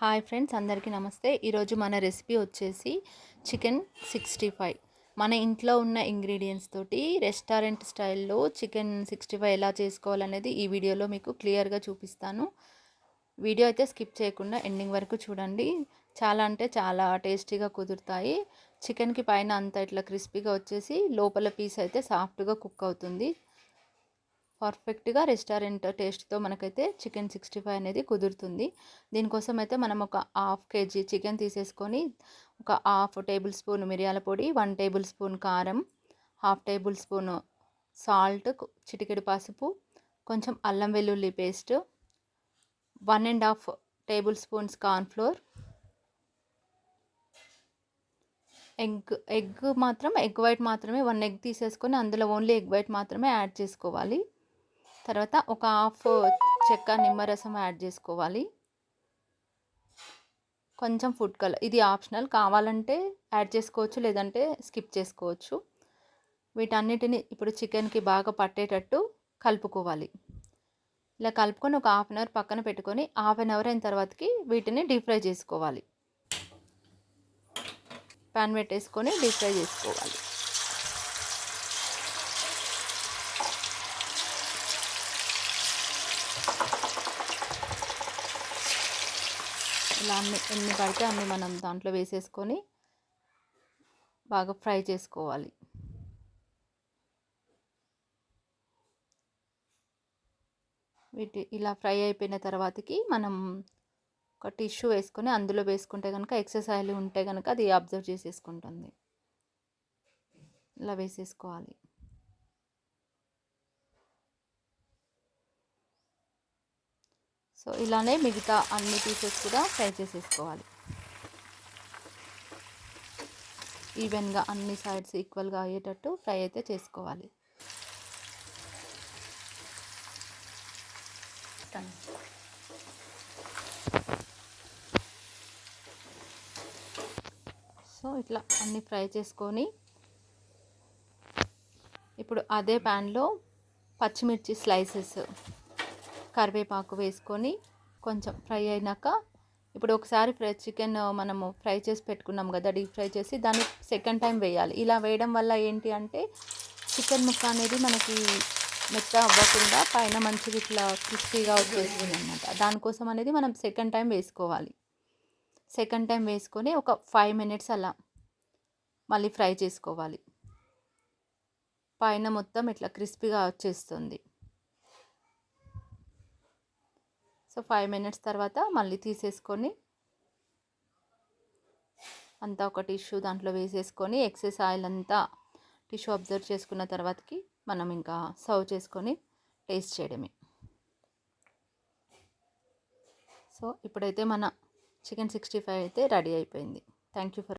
Hi friends అందరికీ నమస్తే. ఈరోజు మన రెసిపీ వచ్చేసి చికెన్ సిక్స్టీ ఫైవ్. మన ఇంట్లో ఉన్న ఇంగ్రీడియంట్స్ తోటి రెస్టారెంట్ స్టైల్లో చికెన్ సిక్స్టీ ఫైవ్ ఎలా చేసుకోవాలనేది ఈ వీడియోలో మీకు క్లియర్గా చూపిస్తాను. వీడియో అయితే స్కిప్ చేయకుండా ఎండింగ్ వరకు చూడండి. చాలా అంటే చాలా టేస్టీగా కుదురుతాయి. చికెన్కి పైన అంతా ఇట్లా క్రిస్పీగా వచ్చేసి లోపల పీస్ అయితే సాఫ్ట్గా కుక్ అవుతుంది. పర్ఫెక్ట్గా రెస్టారెంట్ టేస్ట్తో మనకైతే చికెన్ సిక్స్టీ ఫైవ్ అనేది కుదురుతుంది. దీనికోసం అయితే మనం ఒక హాఫ్ కేజీ చికెన్ తీసేసుకొని ఒక హాఫ్ టేబుల్ స్పూన్ మిరియాల పొడి వన్ టేబుల్ స్పూన్ కారం హాఫ్ టేబుల్ స్పూన్ సాల్ట్ చిటికెడు పసుపు కొంచెం అల్లం వెల్లుల్లి paste one and half tablespoons cornflour egg egg మాత్రం ఎగ్ వైట్ మాత్రమే వన్ ఎగ్ తీసేసుకొని అందులో ఓన్లీ ఎగ్ వైట్ మాత్రమే యాడ్ చేసుకోవాలి. తర్వాత ఒక హాఫ్ చెక్క నిమ్మరసం యాడ్ చేసుకోవాలి. కొంచెం ఫుడ్ కలర్ ఇది ఆప్షనల్. కావాలంటే యాడ్ చేసుకోవచ్చు లేదంటే స్కిప్ చేసుకోవచ్చు. వీటన్నిటిని ఇప్పుడు చికెన్కి బాగా పట్టేటట్టు కలుపుకోవాలి. ఇలా కలుపుకొని ఒక హాఫ్ అన్ అవర్ పక్కన పెట్టుకొని హాఫ్ అన్ అవర్ అయిన తర్వాతకి వీటిని డీప్ ఫ్రై చేసుకోవాలి. ప్యాన్ పెట్టేసుకొని డీప్ ఫ్రై చేసుకోవాలి. ఇలా అన్ని ఎన్ని పడితే అన్ని మనం దాంట్లో వేసేసుకొని బాగా ఫ్రై చేసుకోవాలి. వీటి ఇలా ఫ్రై అయిపోయిన తర్వాతకి మనం ఒక టిష్యూ వేసుకొని అందులో వేసుకుంటే కనుక ఎక్సెస్ ఆయిల్ ఉంటే కనుక అది అబ్జర్వ్ చేసేసుకుంటుంది. ఇలా వేసేసుకోవాలి. సో ఇలానే మిగతా అన్ని పీసెస్ కూడా ఫ్రై చేసేసుకోవాలి. ఈవెన్గా అన్ని సైడ్స్ ఈక్వల్గా అయ్యేటట్టు ఫ్రై అయితే చేసుకోవాలి. సో ఇట్లా అన్ని ఫ్రై చేసుకొని ఇప్పుడు అదే ప్యాన్లో పచ్చిమిర్చి స్లైసెస్ కరివేపాకు వేసుకొని కొంచెం ఫ్రై అయినాక ఇప్పుడు ఒకసారి ఫ్రై చికెన్ మనము ఫ్రై చేసి పెట్టుకున్నాం కదా డీప్ ఫ్రై చేసి దాన్ని సెకండ్ టైం వేయాలి. ఇలా వేయడం వల్ల ఏంటి అంటే చికెన్ ముక్క అనేది మనకి మెత్త అవ్వకుండా పైన మంచిగా ఇట్లా క్రిస్పీగా వచ్చేస్తుంది అనమాట దానికోసం అనేది మనం సెకండ్ టైం వేసుకోవాలి. సెకండ్ టైం వేసుకొని ఒక ఫైవ్ మినిట్స్ అలా మళ్ళీ ఫ్రై చేసుకోవాలి. పైన మొత్తం ఇట్లా క్రిస్పీగా వచ్చేస్తుంది. సో ఫైవ్ మినిట్స్ తర్వాత మళ్ళీ తీసేసుకొని అంతా ఒక టిష్యూ దాంట్లో వేసేసుకొని ఎక్సెస్ ఆయిల్ అంతా టిష్యూ అబ్జర్వ్ చేసుకున్న తర్వాతకి మనం ఇంకా సర్వ్ చేసుకొని టేస్ట్ చేయడమే. సో ఇప్పుడైతే మన చికెన్ సిక్స్టీ ఫైవ్ అయితే రెడీ అయిపోయింది. Thank you for